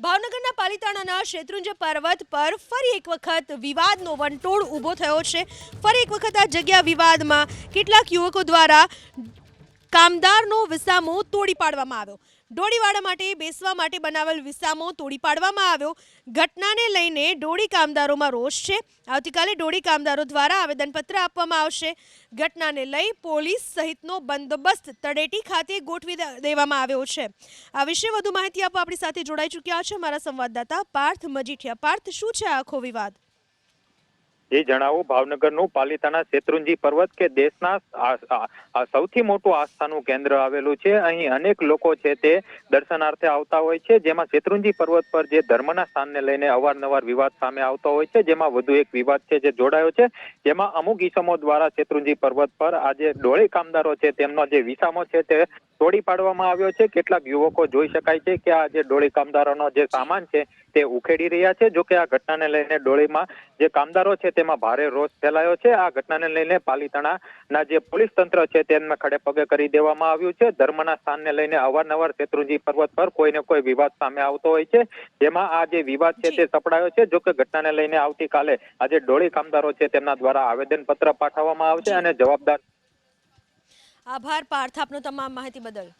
ભાવનગરના પાલિતાણાના શેત્રુંજ પર્વત પર ફરી એક વખત વિવાદનો વંટોળ ઊભો થયો છે. ફરી એક વખત આ જગ્યા વિવાદમાં કેટલાક યુવકો દ્વારા કામદારનો વિસામો તોડી પાડવામાં આવ્યો. ડોળીવાળા માટે બેસવા માટે બનાવેલ વિસામો તોડી પાડવામાં આવ્યો. ઘટનાને લઈને ડોળી કામદારોમાં રોષ છે. આવતીકાલે ડોળી કામદારો દ્વારા આવેદનપત્ર આપવામાં આવશે. ઘટનાને લઈ પોલીસ સહિતનો બંદોબસ્ત તળેટી ખાતે ગોઠવી દેવામાં આવ્યો છે. આ વિશે વધુ માહિતી આપવા આપણી સાથે જોડાઈ ચૂક્યા છે મારા સંવાદદાતા પાર્થ મજીઠિયા. પાર્થ, શું છે આખો વિવાદ? એ જણાવો, ભાવનગરનું પાલિતાના શેત્રુંજી પર્વત કે દેશના સૌથી મોટું આસ્થાનું કેન્દ્ર આવેલું છે. અહીં અનેક લોકો છે તે દર્શનાર્થે આવતા હોય છે. જેમાં શેત્રુંજી પર્વત પર જે ધર્મના સ્થાનને લઈને અવારનવાર વિવાદ સામે આવતો હોય છે. જેમાં વધુ એક વિવાદ છે જે જોડાયો છે. જેમાં અમુક ઈસમો દ્વારા શેત્રુંજી પર્વત પર આજે ડોળી કામદારો છે તેમનો જે વિસામો છે તે તોડી પાડવામાં આવ્યો છે. કેટલાક યુવકો જોઈ શકાય છે કે આ જે ડોળી કામદારોનો જે સામાન છે તે ઉખેડી રહ્યા છે. જોકે આ ઘટનાને લઈને ડોળીમાં જે કામદારો છે તેમાં ભારે રોષ ફેલાયો છે. આ ઘટનાને લઈને પાલિતાણાના જે પોલીસ તંત્ર છે તેમને ખડે પગે કરી દેવામાં આવ્યું છે. ધર્મના સ્થાનને લઈને અવારનવાર શેત્રુંજી પર્વત પર કોઈને કોઈ વિવાદ સામે આવતો હોય છે. જેમાં આ જે વિવાદ છે તે સપડાયો છે. જોકે ઘટનાને લઈને આવતીકાલે આજે ડોળી કામદારો છે તેમના દ્વારા આવેદન પત્ર પાઠવવામાં આવશે અને જવાબદાર આભાર પાર્થ આપનો તમામ માહિતી બદલ.